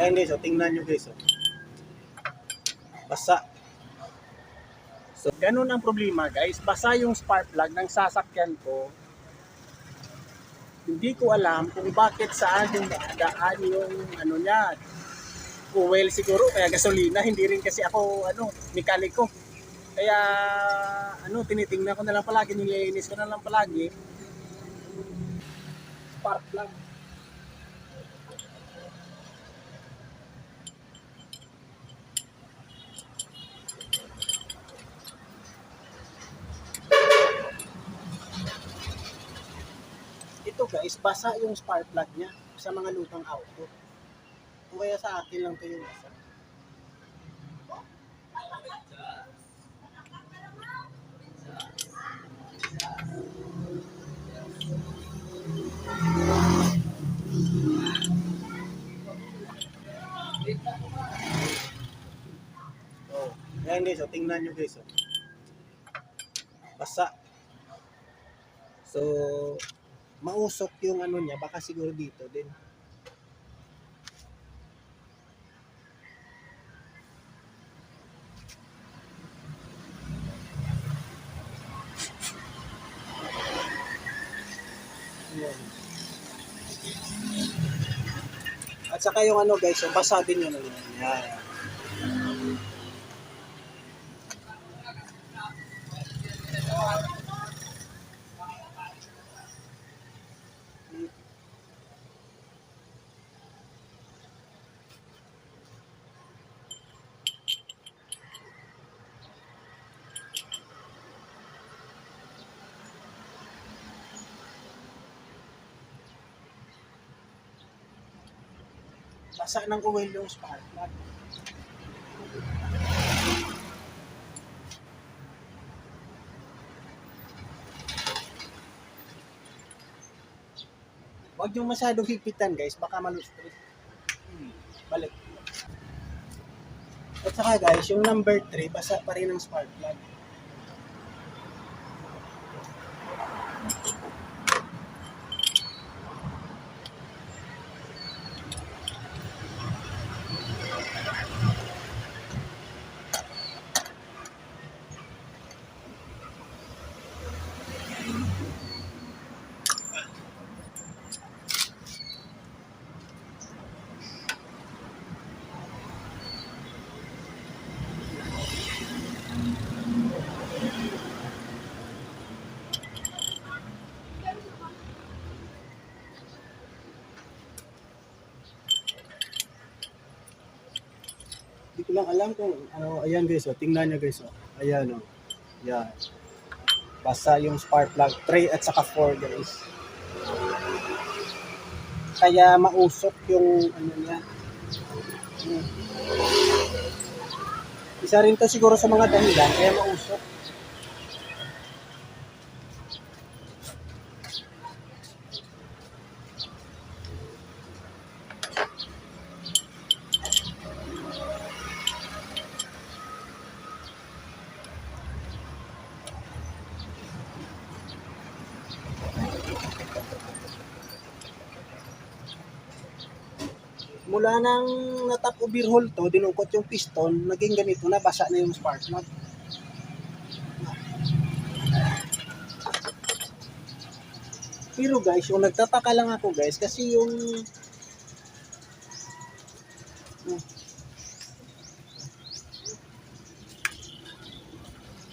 Ayan guys, oh, tingnan nyo guys. Oh. Basa. So, ganun ang problema guys. Basa yung spark plug ng sasakyan ko. Hindi ko alam kung bakit saan yung daan yung ano niya. Fuel siguro, kaya gasolina. Hindi rin kasi ako ano, mekaniko. Kaya ano, tinitingnan ko na lang palagi, nililinis ko na lang palagi. Spark plug. Ito guys, basa yung spark plug niya sa mga lutang auto. Kung kaya sa akin lang to yung basa. Oh, ayan guys, oh, tingnan nyo guys. Oh. Basa. So, mausok yung ano niya, baka siguro dito din. Ayan. At saka yung ano guys, yung basa din yun. Ano, Basa ng oil yung spark plug. Huwag yung masyadong higpitan guys, baka malustrit. Hmm, balik. At saka guys, yung number 3, basa pa rin ang spark plug. Ko lang alam kung ano, ayan guys, oh, tingnan nyo guys, oh. Ayan, oh. Yan. Basa yung spark plug 3 at saka 4 guys. Kaya mausok yung ano niya. Hmm. Isa rin to siguro sa mga dahilan, kaya mausok. Mula nang natap overhaul to, dinungkot yung piston, naging ganito na, basa na yung spark plug. Pero guys, yung nagtataka lang ako guys, kasi yung.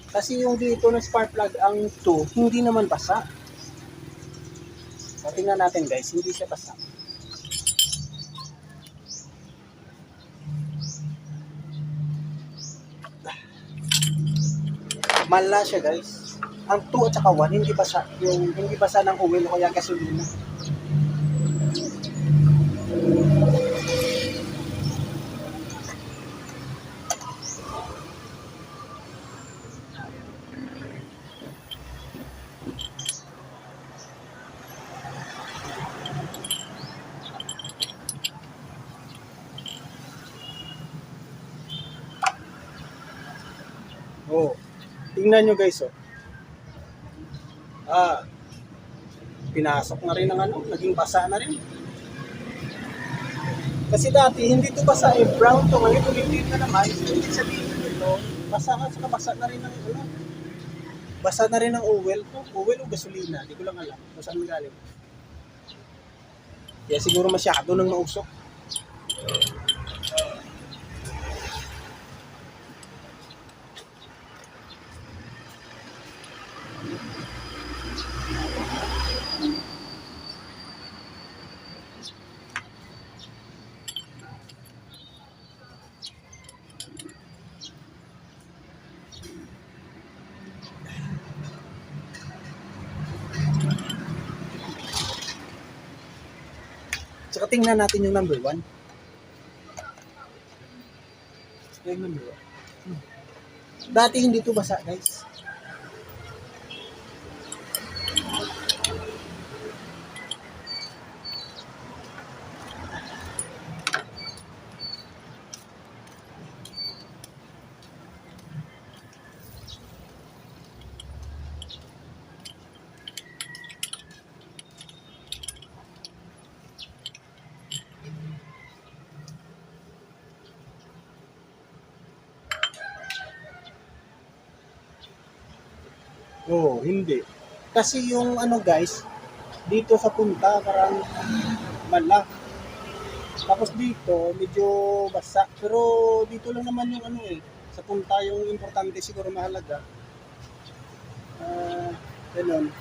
Kasi yung dito ng spark plug ang 2, hindi naman basa. Tingnan natin guys, hindi siya basa. Mala siya guys. Ang 2 at saka 1, hindi basa. Yung hindi basa ng oil o kaya gasolina. Oh. Tingnan nyo guys, oh. Ah. Pinasok na rin ng ano, naging basa na rin. Kasi dati, hindi to basa eh, brown to, ngayon ulitin na naman. Ibig sabihin nito, basa ka, saka basa na rin ng, ano, basa na rin ng oil to. Oil o gasolina, hindi ko lang alam kung saan galing. Kaya siguro masyado nang mausok. Tsaka tingnan natin yung number one. Yung number one. Hmm. Dati hindi to basa, guys. Oo, hindi. Kasi yung ano guys, dito sa punta parang mala. Tapos dito, medyo basa. Pero dito lang naman yung ano eh. Sa punta yung importante siguro mahalaga. Ah, ganun.